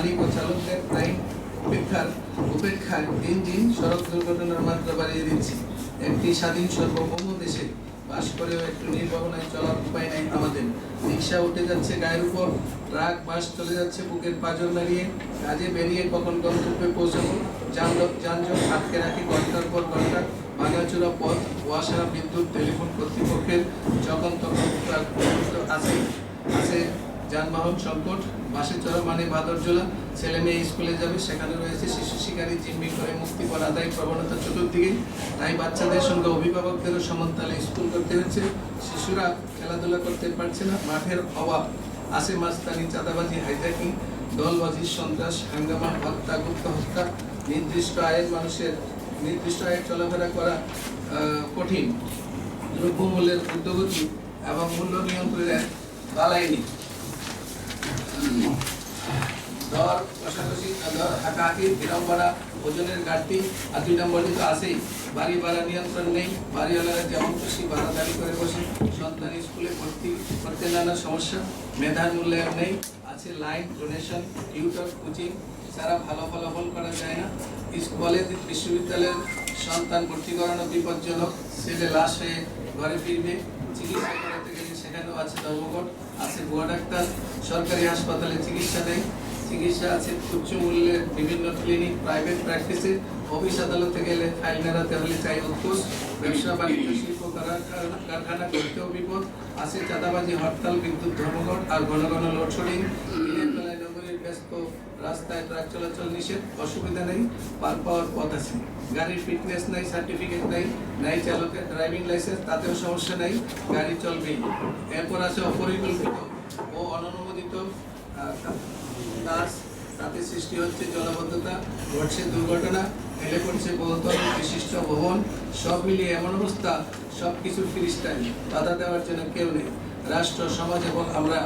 মালিক ও চালকদের আইন উপেক্ষার উপেক্ষায় দিন দিন সড়ক দুর্ঘটনার মাত্রা বাড়িয়ে দিচ্ছি। একটি স্বাধীন সার্বভৌম দেশে বাস করেও একটু নির্ভাবনায় চলার উপায় নেই আমাদের। রিক্সা উঠে যাচ্ছে গায়ের উপর, ট্রাক, বাস চলে যাচ্ছে বুকের পাঁজর নাড়িয়ে। কাজে বেরিয়ে কখন গন্তব্যে পৌঁছাবো? যানজট যানজট আটকে রাখি ঘণ্টার পর ঘণ্টা। ভাঙাচোরা পথ, কুয়াশা, বিদ্যুৎ, টেলিফোন কর্তৃপক্ষের যখন তখন আছে। আছে যানবাহন সংকট বাসে চড়া মানে বাদরজোলা ছেলে মেয়ে স্কুলে যাবে, সেখানে রয়েছে শিশু শিকারী জিম্মি করে মুক্তিপণ আদায় প্রবণতা চতুর্দিকে। তাই বাচ্চাদের সঙ্গে অভিভাবকদেরও সমানতালে স্কুল করতে হচ্ছে। শিশুরা খেলাধুলা করতে পারছে না, মাঠের অভাব। আছে মাস্তানি চাঁদাবাজি হাইজাকিং দলবাজি, সন্ত্রাস, হাঙ্গামা, হত্যা, গুপ্ত হত্যা, নির্দিষ্ট আয়ের মানুষের, নির্দিষ্ট আয়ের চলাফেরা করা কঠিন। দ্রব্যমূল্যের ঊর্ধ্বগতি এবং মূল্য নিয়ন্ত্রণের বালাইনি দর কষাকষি দর হাঁকাহাঁকি বিড়ম্বনা ওজনের ঘাটতি, আর দুই নম্বরই তো আছেই। বাড়ি ভাড়া নিয়ন্ত্রণ নেই, বাড়িওয়ালারা যেমন খুশি ভাড়া দাবি করে বসে, সন্তান স্কুলে ভর্তি করতে নানা সমস্যা, মেধার মূল্যায়ন নেই, আছে লাইন, ডোনেশন, টিউটর, কোচিং, ছাড়া ভালো ফলাফল করা যায় না। কলেজ, বিশ্ববিদ্যালয়ের সন্তান ভর্তি করানো বিপজ্জনক, ছেলে লাশ হয়ে ঘরে ফিরবে, চিকিৎসা সেখানেও আছে ধর্মঘট, আছে ভুয়া ডাক্তার, সরকারি হাসপাতালে চিকিৎসা দেয় চিকিৎসা আছে উচ্চ মূল্যের বিভিন্ন ক্লিনিক প্রাইভেট প্র্যাকটিসে অফিস আদালতে গেলে ফাইল মেরাতে হলে চাই উৎকোষ ব্যবসা বাণিজ্য, শিল্প কারখানা করতেও বিপদ। আছে চাঁদাবাজি, হরতাল, বিদ্যুৎ, ধর্মঘট আর ঘন ঘন লোডশেডিং রাস্তায় ট্রাক চলাচল নিষেধ, অসুবিধা নেই পার পাওয়ার পথ আছে। গাড়ির ফিটনেস নাই সার্টিফিকেট নাই নাই চালকের ড্রাইভিং লাইসেন্স তাতেও সমস্যা নাই, গাড়ি চলবেই। এরপর আছে অপরিকল্পিত ও অননুমোদিত কাজ। তাতে সৃষ্টি হচ্ছে জলাবদ্ধতা, ঘটছে দুর্ঘটনা ফেলে পড়ছে বহুতল বিশিষ্ট ভবন সব মিলিয়ে এমন অবস্থা সব কিছুর ফিরিস্টাইল বাধা দেওয়ার জন্য কেউ নেই। রাষ্ট্র, সমাজ এবং আমরা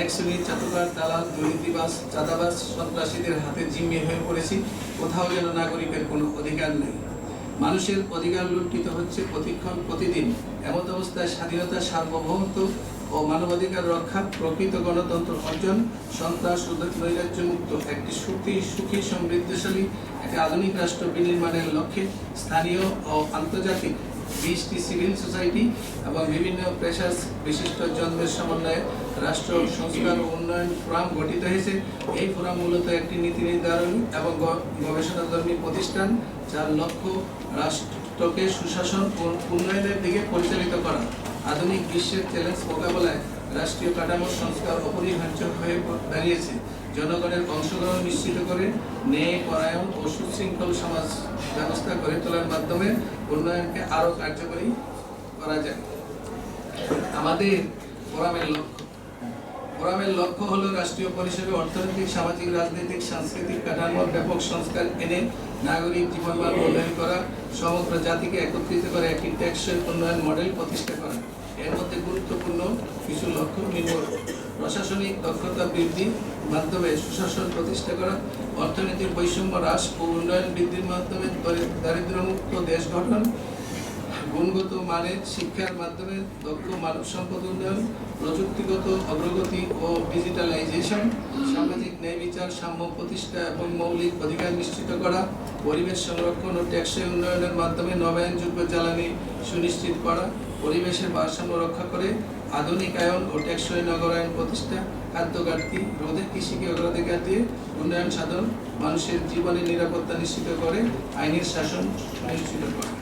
এক শ্রেণির চাতুকার দালাল দুর্নীতিবাস চাঁদাবাস সন্ত্রাসীদের হাতে জিম্মি হয়ে পড়েছি। কোথাও যেন নাগরিকের কোনো অধিকার নেই। মানুষের অধিকার লুণ্ঠিত হচ্ছে প্রতিক্ষণ প্রতিদিন। এমত অবস্থায় স্বাধীনতা সার্বভৌমত্ব ও মানবাধিকার রক্ষা প্রকৃত গণতন্ত্র অর্জন, সন্ত্রাস ও নৈরাজ্য একটি সুখী সুখী, সমৃদ্ধশালী একটি আধুনিক রাষ্ট্র বিনির্মাণের লক্ষ্যে স্থানীয় ও আন্তর্জাতিক বিশটি সিভিল সোসাইটি এবং বিভিন্ন পেশার বিশিষ্ট জনদের সমন্বয়ে রাষ্ট্র সংস্কার ও উন্নয়ন ফোরাম গঠিত হয়েছে। এই ফোরাম মূলত একটি নীতি নির্ধারণ এবং গবেষণাধর্মী প্রতিষ্ঠান, যার লক্ষ্য রাষ্ট্রকে সুশাসন ও উন্নয়নের দিকে পরিচালিত করা। আধুনিক বিশ্বের চ্যালেঞ্জ মোকাবেলায় রাষ্ট্রীয় কাঠামো সংস্কার অপরিহার্য হয়ে দাঁড়িয়েছে। জনগণের অংশগ্রহণ নিশ্চিত করে ন্যায়, পরায়ণ ও সুশৃঙ্খল সমাজ ব্যবস্থা গড়ে তোলার মাধ্যমে উন্নয়নকে আরও কার্যকরী করা যায়। আমাদের ফোরামের লক্ষ্য। ফোরামের লক্ষ্য হলো রাষ্ট্রীয় পরিসরে অর্থনৈতিক, সামাজিক, রাজনৈতিক, সাংস্কৃতিক কাঠামোর ব্যাপক সংস্কার এনে নাগরিক জীবনমান উন্নয়ন করা, সমগ্র জাতিকে একত্রিত করে একটি টেকসই উন্নয়ন মডেল প্রতিষ্ঠা করা। এর মধ্যে গুরুত্বপূর্ণ কিছু লক্ষ্য নির্ভর। প্রশাসনিক দক্ষতা বৃদ্ধি মাধ্যমে সুশাসন প্রতিষ্ঠা করা, অর্থনীতির বৈষম্য হ্রাস ও উন্নয়ন বৃদ্ধির মাধ্যমে দরি- দারিদ্র্যমুক্ত দেশ গঠন গুণগত মানের শিক্ষার মাধ্যমে দক্ষ মানব সম্পদ উন্নয়ন, প্রযুক্তিগত অগ্রগতি ও ডিজিটালাইজেশন সামাজিক ন্যায় বিচার, সাম্য প্রতিষ্ঠা এবং মৌলিক অধিকার নিশ্চিত করা, পরিবেশ সংরক্ষণ ও টেকসই উন্নয়নের মাধ্যমে নবায়নযোগ্য জ্বালানি সুনিশ্চিত করা, পরিবেশের ভারসাম্য রক্ষা করে, আধুনিকায়ন ও টেকসই নগরায়ন প্রতিষ্ঠা, খাদ্য ঘাটতি, রোধে কৃষিকে অগ্রাধিকার দিয়ে উন্নয়ন সাধন, মানুষের জীবনের নিরাপত্তা নিশ্চিত করে, আইনের শাসন সুনিশ্চিত করা।